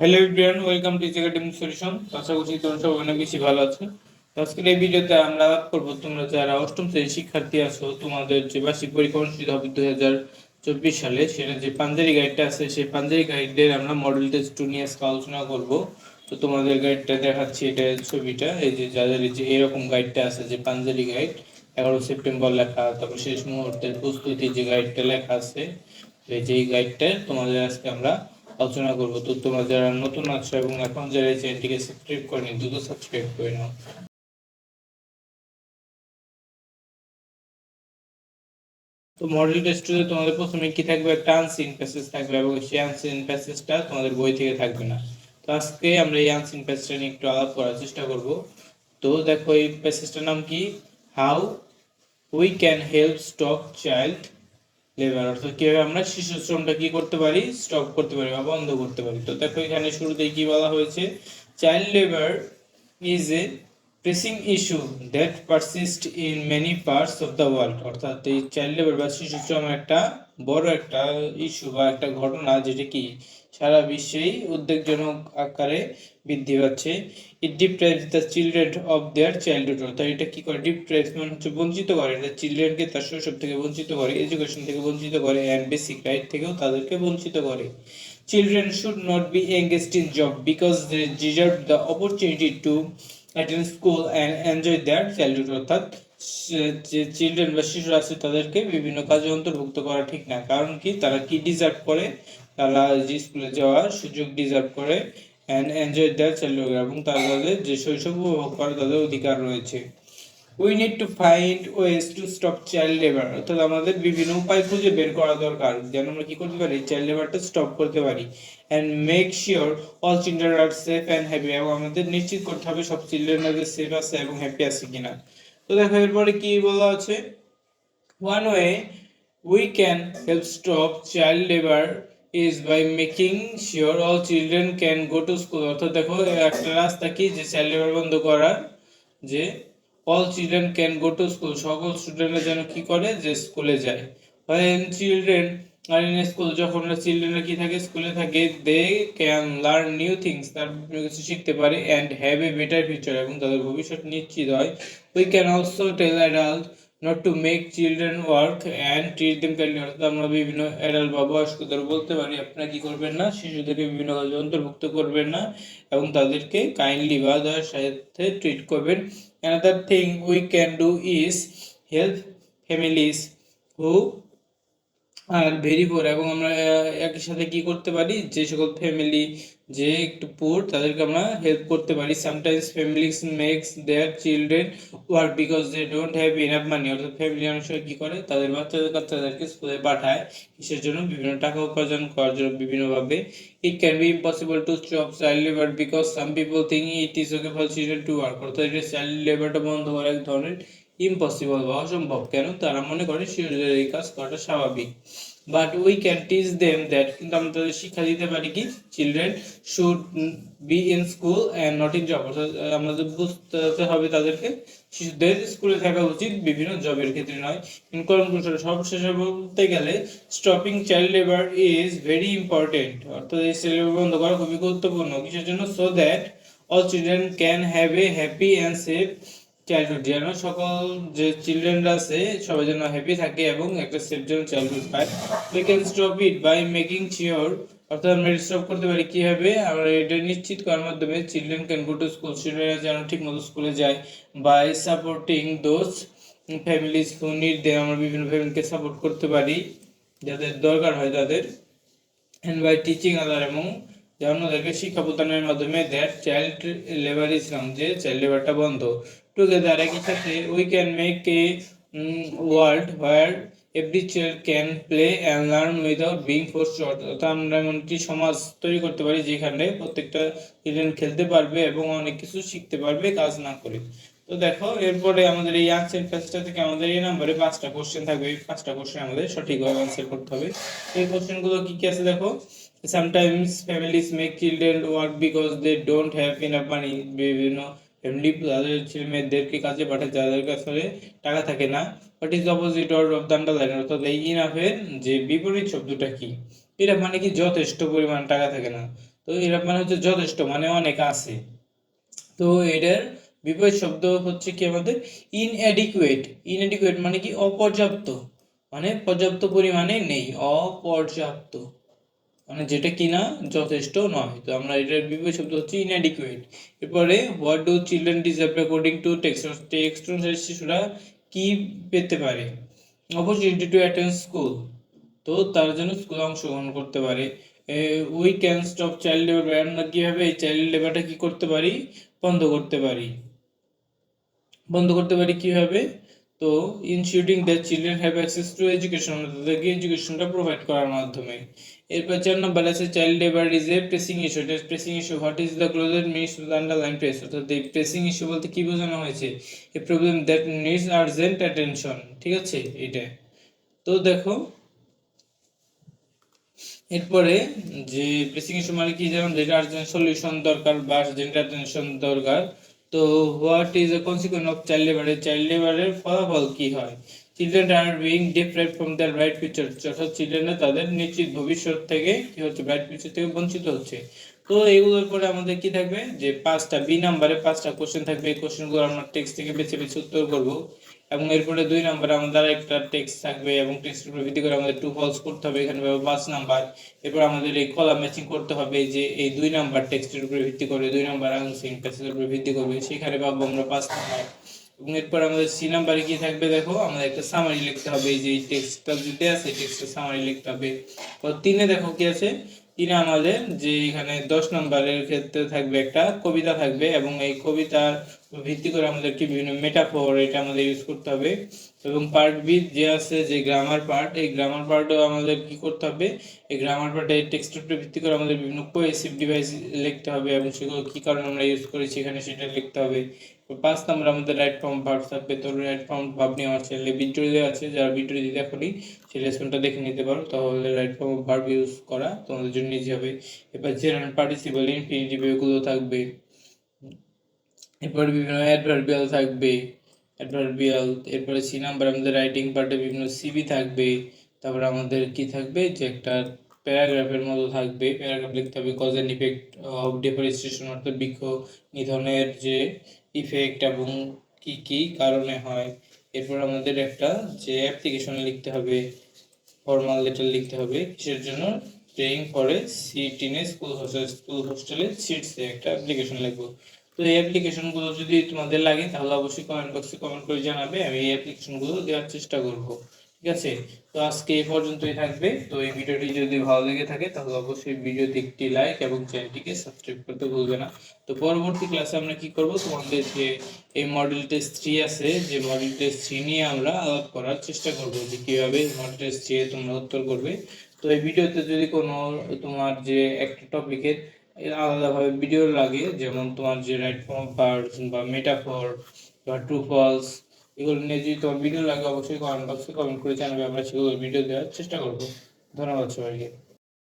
Hello everyone welcome to academic solution আশা করছি তোমরা সবাই অনেক বেশি ভালো আছো। আজকের এই ভিডিওতে আমরা আলাপ করব, তোমরা যারা অষ্টম শ্রেণির শিক্ষার্থী আছো, তোমাদের যে বার্ষিক পরীক্ষা অনুষ্ঠিত হবে দুই হাজার চব্বিশ সালে, সেটা যে পাঞ্জারি গাইডটা আছে, সেই পাঞ্জারি গাইডের আমরা মডেল টেস্ট টু নিয়ে আজকে আলোচনা করব। তো তোমাদের গাইডটা দেখাচ্ছি এটা ছবিটা, এই যে যাদের যে এরকম গাইডটা আছে, যে পাঞ্জারি গাইড এগারো সেপ্টেম্বর লেখা, তারপর শেষ মুহূর্তের প্রস্তুতি যে গাইডটা লেখা আছে, এই যে এই গাইডটা তোমাদের আজকে আমরা আলোচনা করব। তো তোমরা যারা নতুন আছো এবং এখন যারা এই চ্যানেলটিকে সাবস্ক্রাইব করেনি, দ্রুত সাবস্ক্রাইব করে নাও। তো মডেল টেস্টে তোমাদের প্রথমে কি থাকবে? একটা আনসিন প্যাসেজ থাকবে এবং সেই আনসিন প্যাসেজটা তোমাদের বই থেকে থাকবে না। তো আজকে আমরা এই আনসিন প্যাসেজটা নিয়ে একটু আলাপ করার চেষ্টা করব। তো দেখো এই প্যাসেজটার নাম কি? How we can help stop child labour অর্থাৎ কীভাবে আমরা শিশু শ্রমটা কি করতে পারি? স্টপ করতে পারি বা বন্ধ করতে পারি। তো দেখো এখানে শুরুতেই কি বলা হয়েছে? Child labour is a pressing issue that persist in many parts of the world অর্থাৎ এই চাইল্ড লেবার বা শিশু শ্রম একটা বড় একটা ইস্যু বা একটা ঘটনা যেটা কি সারা বিশ্বেই উদ্বেগজনক আকারে বৃদ্ধি পাচ্ছে it deprives the children of their childhood অর্থাৎ এটা কি করে? ডিপ্রাইভস মানে হচ্ছে বঞ্চিত করে। এটা চিলড্রেনকে তার শৈশব থেকে বঞ্চিত করে এডুকেশন থেকে বঞ্চিত করে অ্যান্ড বেসিক রাইট থেকেও তাদেরকে বঞ্চিত করে। Children should not be engaged in job because they deserve the opportunity to attend school and enjoy their childhood অর্থাৎ যে চিলড্রেন বা শিশুরা আছে, তাদেরকে বিভিন্ন কাজে অন্তর্ভুক্ত করা ঠিক না। কারণ কি? তারা কি ডিজার্ভ করে? তারা যে স্কুলে যাওয়ার সুযোগ ডিজার্ভ করে। এনজয় দেয়ার চাইল্ডহুড এবং তাদের যে শৈশব উপভোগ করার তাদের অধিকার রয়েছে। We need to find ways to stop child labour অর্থাৎ আমাদের বিভিন্ন উপায় খুঁজে বের করা দরকার। যেন আমরা কি করতে পারি? চাইল্ড লেবারটা স্টপ করতে পারি। And make sure all children are safe and happy এবং আমাদের নিশ্চিত করতে হবে সব চিলড্রেন সেফ আছে এবং হ্যাপি আছে কিনা। তো দেখো, এরপরে কি বলা আছে? One way we can help stop child labour is by making sure all children can go to school অর্থাৎ দেখো, একটা রাস্তা কি? যে চাইল্ড লেবার বন্ধ করার যে all children can go to school সকল স্টুডেন্টরা যেন কি করে? যে স্কুলে যায়। When children are in school যখন চিলড্রেনরা কি থাকে? স্কুলে থাকে they can learn new things তার কিছু শিখতে পারে and have a better future এবং তাদের ভবিষ্যৎ নিশ্চিত হয়। We can also tell adult not to make children work and treat them kindly অর্থাৎ আমরা বিভিন্ন অ্যাডাল্ট বা বয়স্কদের বলতে পারি, আপনারা কী করবেন না? শিশুদেরকে বিভিন্ন কাজে অন্তর্ভুক্ত করবেন না এবং তাদেরকে কাইন্ডলি বা দয়ার সাথে ট্রিট করবেন। Another thing we can do is help families who are very poor এবং আমরা একই সাথে কি করতে পারি? যে সকল ফ্যামিলি যে একটু পুর তাদেরকে আমরা হেল্প করতে পারি। Sometimes families makes their children work because they don't have enough money অর্থাৎ ফ্যামিলি অনেক কি করে? তাদের বাচ্চাদের বাচ্চাদেরকে স্কুলে পাঠায়। কিসের জন্য? বিভিন্ন টাকা উপার্জন করার জন্য বিভিন্নভাবে। It can be impossible to stop child labour because some people think it is okay for children to work অর্থাৎ এটা চাইল্ড লেবারটা বন্ধ করা এক ধরনের ইম্পসিবল বা অসম্ভব। কেন? তারা মনে করে শিশুদের এই কাজ করাটা স্বাভাবিক। But we can teach them that কিন্তু আমরা তাদের শিক্ষা দিতে পারি কি? Children should be in school and not in job আমাদের বুঝতে হবে তাদেরকে, শিশুদের স্কুলে থাকা উচিত, বিভিন্ন জবের ক্ষেত্রে নয়। ইন কনক্লুশন সর্বশেষে বলতে গেলে stopping child labour is very important অর্থাৎ, এই চাইল্ড লেবার বন্ধ করা খুবই গুরুত্বপূর্ণ। কিসের জন্য? So that all children can have a happy and safe childhood যেন সকল যে চিলড্রেনরা আছে, সবাই যেন হ্যাপি থাকে এবং একটা সেফ যেন চাইল্ডহুড পায়। We can stop it by making sure অর্থাৎ আমরা স্টপ করতে পারি কীভাবে? আমরা এটা নিশ্চিত করার মাধ্যমে children can go to school চিলড্রেনরা যেন ঠিক মতো স্কুলে যায় by supporting those families who need they আমরা বিভিন্ন ফ্যামিলিকে সাপোর্ট করতে পারি, যাদের দরকার হয় তাদের। অ্যান্ড বাই টিচিং আদার এবং যেমন ওদেরকে শিক্ষা প্রদানের মাধ্যমে দ্যাট চাইল্ড লেবার ইসলাম যে চাইল্ড লেবারটা বন্ধ। টুগেদার একই সাথে we can make a world where every child can play and learn without being force অর্থাৎ আমরা এমন একটি সমাজ তৈরি করতে পারি যেখানে প্রত্যেকটা চিলড্রেন খেলতে পারবে এবং অনেক কিছু শিখতে পারবে, কাজ না করে। তো দেখো, এরপরে আমাদের এই আনসার প্যাসটা থেকে আমাদের এই নাম্বারে পাঁচটা কোশ্চেন থাকবে। এই পাঁচটা কোশ্চেন আমাদের সঠিকভাবে আনসার করতে হবে। এই কোশ্চেনগুলো কি কি আছে দেখো? Sometimes families make children work because they don't have enough money, বিভিন্ন ফ্যামিলি তাদের ছেলে মেয়েদেরকে কাজে পাঠায়, যাদের কাছে টাকা থাকে না। What is opposite or of the underline অর্থাৎ এই ইনাফের যে বিপরীত শব্দটা কি? এটা মানে কি যথেষ্ট পরিমাণ টাকা থাকে না? তো এরা মানে হচ্ছে যথেষ্ট মানে অনেক আছে। তো এটার বিপরীত শব্দ হচ্ছে কি আমাদের? ইনএডিকুয়েট ইনএডিকুয়েট মানে কি অপর্যাপ্ত মানে পর্যাপ্ত পরিমাণে নেই। অপর্যাপ্ত। মানে যেটা কিনা যথেষ্ট নয়। তো আমরা এটার বিপরীত শব্দ হচ্ছে ইনএডিকুয়েট এরপরে what do children deserve according to text শিশুরা কি পেতে পারে? অপরচুনিটি টু অ্যাটেন্ড স্কুল তো তার জন্য স্কুলে অংশগ্রহণ করতে পারে। We can stop child labour আমরা কীভাবে এই চাইল্ড লেবারটা কী করতে পারি? বন্ধ করতে পারি। বন্ধ করতে পারি কীভাবে? তো ensuring the children have access to education তাদেরকে এডুকেশনটা প্রোভাইড করার মাধ্যমে। এরপর চার নম্বর child labour is a pressing issue এটা pressing issue what is the ক্লোজের meanings underline press অর্থাৎ এই প্রেসিং ইস্যু বলতে কি বোঝানো হয়েছে? A problem that needs urgent attention ঠিক আছে? এটা তো দেখো, এরপরে যে প্রেসিং ইস্যু মানে কি যেমন যেটা আর্জেন্ট সলিউশন দরকার বা আর্জেন্ট অ্যাটেনশন দরকার। তো what is a consequence of child লেবারের চাইল্ড লেবারের ফলাফল কি হয়? Children are being deprive from their right future অর্থাৎ চিলড্রেনরা তাদের নিশ্চিত ভবিষ্যৎ থেকে, কি হচ্ছে রাইট ফিউচার থেকে বঞ্চিত হচ্ছে। তো এইগুলোর পরে আমাদের কি থাকবে? যে পাঁচটা, বি নাম্বারে পাঁচটা কোশ্চেন থাকবে। এই কোশ্চেনগুলো আমরা টেক্সট থেকে বেছে বেছে উত্তর করব। এবং এরপরে দুই নাম্বারে আমাদের একটা টেক্সট থাকবে এবং টেক্সটের উপর ভিত্তি করে আমাদের টু ফলস করতে হবে। এখানে পাবো পাঁচ নাম্বার। এরপর আমাদের এই কলাম ম্যাচিং করতে হবে যে এই দুই নাম্বার টেক্সটের উপর ভিত্তি করে, দুই নাম্বার আনসিং প্যাসেজের উপর ভিত্তি করবে সেখানে পাবো আমরা পাঁচ নাম্বার। এবং এরপর আমাদের সি নাম্বারে কি থাকবে, দেখো, আমাদের একটা সামারি লিখতে হবে। যে এই টেক্সটটা যদি আছে টেক্সটের সামারি লিখতে হবে। তো তিনে দেখো কি আছে? তিনে আমাদের যে এখানে দশ নম্বরের ক্ষেত্রে থাকবে একটা কবিতা থাকবে এবং এই কবিতার ভিত্তি করে আমাদের কি বিভিন্ন মেটাফোর এটা আমাদের ইউজ করতে হবে। এবং পার্ট বি যে আছে, যে গ্রামার পার্ট এই গ্রামার পার্টও আমাদের কি করতে হবে? এই গ্রামার পার্টে টেক্সটের উপর ভিত্তি করে আমাদের বিভিন্ন কোয়েসিভ ডিভাইস লিখতে হবে এবং সেগুলো কি কারণে আমরা ইউজ করেছি এখানে সেটা লিখতে হবে। পাঁচ নম্বর আমাদের রাইট ফর্ম ভার্ব থাকবে তো রাইট ফর্ম ভাব নিয়ে আমার চ্যানেলে ভিডিও দেওয়া আছে, যারা ভিডিও দিতে এখনই সেই লেসনটা দেখে নিতে পারো। তাহলে রাইট ফর্ম ভার্ব ইউজ করা তোমাদের জন্য ইজি হবে। এবার জেনারেল পার্টিসিপাল ইনফিনিটিভ এগুলো থাকবে। এরপরে বিভিন্ন অ্যাডভার্বিয়াল থাকবে। অ্যাডভার্বিয়াল এরপরে সি নাম্বার আমাদের রাইটিং পার্টে বিভিন্ন সিবি থাকবে। তারপর আমাদের কি থাকবে? যে একটা প্যারাগ্রাফের মতো থাকবে। প্যারাগ্রাফ লিখতে হবে cause and effect of deforestation অর্থাৎ বৃক্ষ নিধনের যে ইফেক্ট এবং কি কি কারণে হয়। এরপর আমাদের একটা যে অ্যাপ্লিকেশন লিখতে হবে ফর্মাল লেটার লিখতে হবে। কিসের জন্য? Praying for a seat in a school hostel school হোস্টেলে সিটস একটা অ্যাপ্লিকেশন লিখব। তো এই অ্যাপ্লিকেশনগুলো যদি তোমাদের লাগে, তাহলে অবশ্যই কমেন্ট বক্সে কমেন্ট করে জানাবে, আমি এই অ্যাপ্লিকেশনগুলো দেওয়ার চেষ্টা করব। ঠিক আছে? তো আজকে এই পর্যন্তই থাকবে। তো এই ভিডিওটি যদি ভালো লেগে থাকে, তাহলে অবশ্যই ভিডিওতে একটি লাইক এবং চ্যানেলটিকে সাবস্ক্রাইব করতে ভুলবে না। তো পরবর্তী ক্লাসে আমরা কি করব? তোমাদের যে এই মডেল টেস্ট থ্রি আছে, যে মডেল টেস্ট থ্রি নিয়ে আমরা আলাপ করার চেষ্টা করব, যে কীভাবে মডেল টেস্ট থ্রি তোমরা উত্তর করবে। তো এই ভিডিওতে যদি কোনো তোমার যে একটা টপিকের আলাদাভাবে ভিডিও লাগে, যেমন তোমার যে রাইট ফর্ম পার্টস বা মেটাফর বা ট্রু ফলস এগুলো নিয়ে যদি তোমার ভিডিও লাগে অবশ্যই কমেন্ট বক্সে কমেন্ট করে জানাবে। আমরা সেগুলো ভিডিও দেওয়ার চেষ্টা করব। ধন্যবাদ সবাইকে।